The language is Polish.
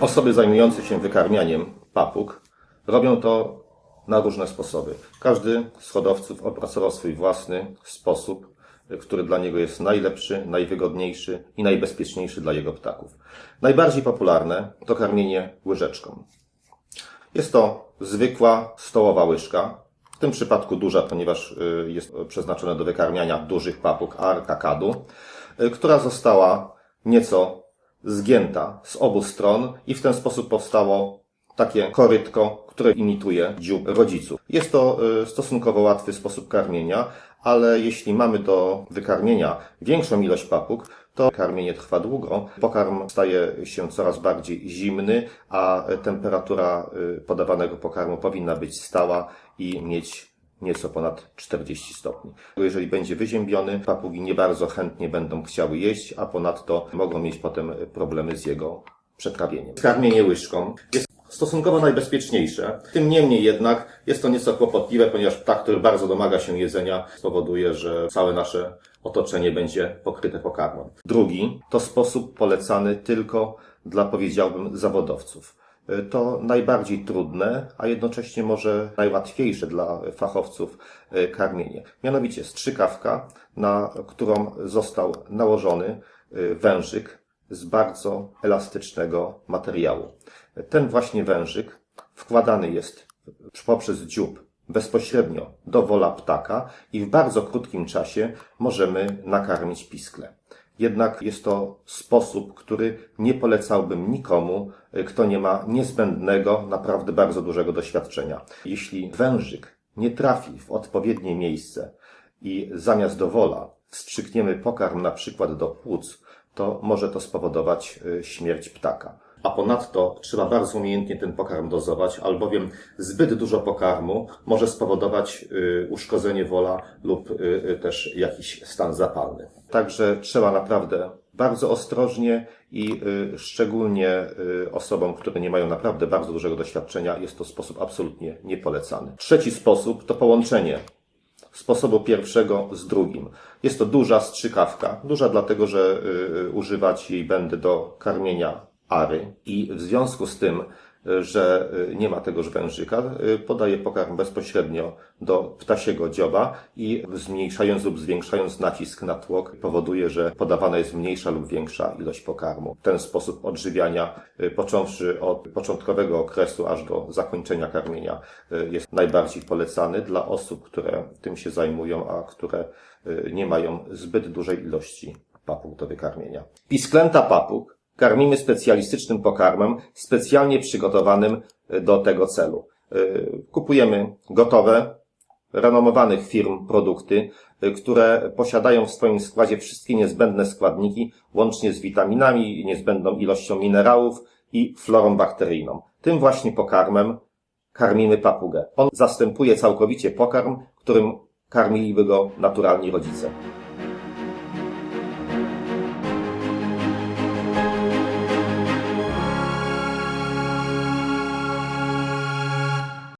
Osoby zajmujące się wykarmianiem papug robią to na różne sposoby. Każdy z hodowców opracował swój własny sposób, który dla niego jest najlepszy, najwygodniejszy i najbezpieczniejszy dla jego ptaków. Najbardziej popularne to karmienie łyżeczką. Jest to zwykła stołowa łyżka, w tym przypadku duża, ponieważ y, jest przeznaczona do wykarmiania dużych papug arkakadu, y, która została nieco zgięta z obu stron i w ten sposób powstało takie korytko, które imituje dziób rodziców. Jest to y, stosunkowo łatwy sposób karmienia, ale jeśli mamy do wykarmienia większą ilość papug, to karmienie trwa długo. Pokarm staje się coraz bardziej zimny, a temperatura y, podawanego pokarmu powinna być stała i mieć nieco ponad 40 stopni. Jeżeli będzie wyziębiony, papugi nie bardzo chętnie będą chciały jeść, a ponadto mogą mieć potem problemy z jego przetrawieniem. Karmienie łyżką jest stosunkowo najbezpieczniejsze. Tym niemniej jednak jest to nieco kłopotliwe, ponieważ ptak, który bardzo domaga się jedzenia, spowoduje, że całe nasze otoczenie będzie pokryte pokarmem. Drugi to sposób polecany tylko dla, powiedziałbym, zawodowców. To najbardziej trudne, a jednocześnie może najłatwiejsze dla fachowców e, karmienie. Mianowicie strzykawka, na którą został nałożony e, wężyk z bardzo elastycznego materiału. Ten właśnie wężyk wkładany jest poprzez dziób bezpośrednio do wola ptaka i w bardzo krótkim czasie możemy nakarmić piskle. Jednak jest to sposób, który nie polecałbym nikomu, kto nie ma niezbędnego, naprawdę bardzo dużego doświadczenia. Jeśli wężyk nie trafi w odpowiednie miejsce i zamiast do wola wstrzykniemy pokarm na przykład do płuc, to może to spowodować y, śmierć ptaka. A ponadto trzeba bardzo umiejętnie ten pokarm dozować, albowiem zbyt dużo pokarmu może spowodować y, uszkodzenie wola lub y, też jakiś stan zapalny. Także trzeba naprawdę bardzo ostrożnie i szczególnie osobom, które nie mają naprawdę bardzo dużego doświadczenia, jest to sposób absolutnie niepolecany. Trzeci sposób to połączenie sposobu pierwszego z drugim. Jest to duża strzykawka. Duża dlatego, że y, używać jej będę do karmienia ary i w związku z tym, y, że y, nie ma tegoż wężyka, y, podaję pokarm bezpośrednio do ptasiego dzioba i zmniejszając lub zwiększając nacisk na tłok powoduje, że podawana jest mniejsza lub większa ilość pokarmu. Ten sposób odżywiania, począwszy od początkowego okresu aż do zakończenia karmienia, jest najbardziej polecany dla osób, które tym się zajmują, a które nie mają zbyt dużej ilości papug do wykarmienia. Pisklęta papug karmimy specjalistycznym pokarmem, specjalnie przygotowanym y, do tego celu. Y, Kupujemy gotowe, renomowanych firm produkty, y, które posiadają w swoim składzie wszystkie niezbędne składniki, łącznie z witaminami, niezbędną ilością minerałów i florą bakteryjną. Tym właśnie pokarmem karmimy papugę. On zastępuje całkowicie pokarm, którym karmiliby go naturalni rodzice.